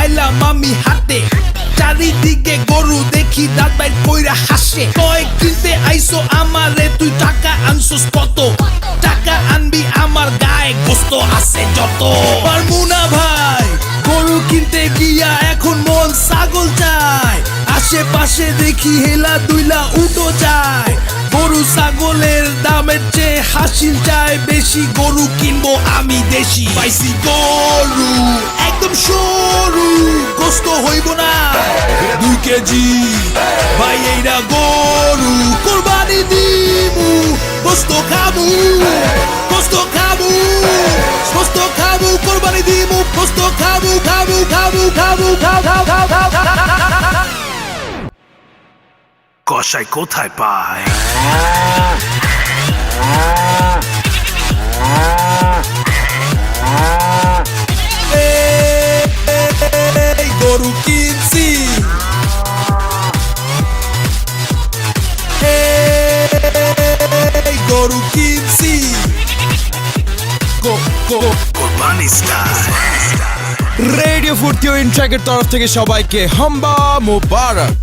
আইলাম আমি হাতে। চারিদিকে গরু দেখি দাঁত বাইর কইরা হাসে। কয় কিনতে আইসো আমারে, তুই টাকা আনছস কত? টাকা আনবি আমার গায়ে গোস্ত আছে যত। পারব না ভাই, গরু কিনতে গিয়া এখন মন ছাগল চায়। আশেপাশে দেখি হেলা দুইলা উটো যায় চায় বেশি গরু কিনবো আমি দেশি। পাইছি গরু, একদম সরু, গোস্ত হইব না। দুই কেজি, ভাই এইটা গরু, কোরবানি দিমু, গোস্ত খাবু গোস্ত খাবু গোস্ত খাবু কোরবানি দিমু, গোস্ত খাবু খাবু খাবু খাবু খাবু খাবু খাবু কষাই কোথায় পায়? এই গরু কিনছি এই গরু কিনছি গো গো রেডিও ফুর্তি ও ইনট্রাকের তরফ থেকে সবাইকে হাম্বা মোবারক।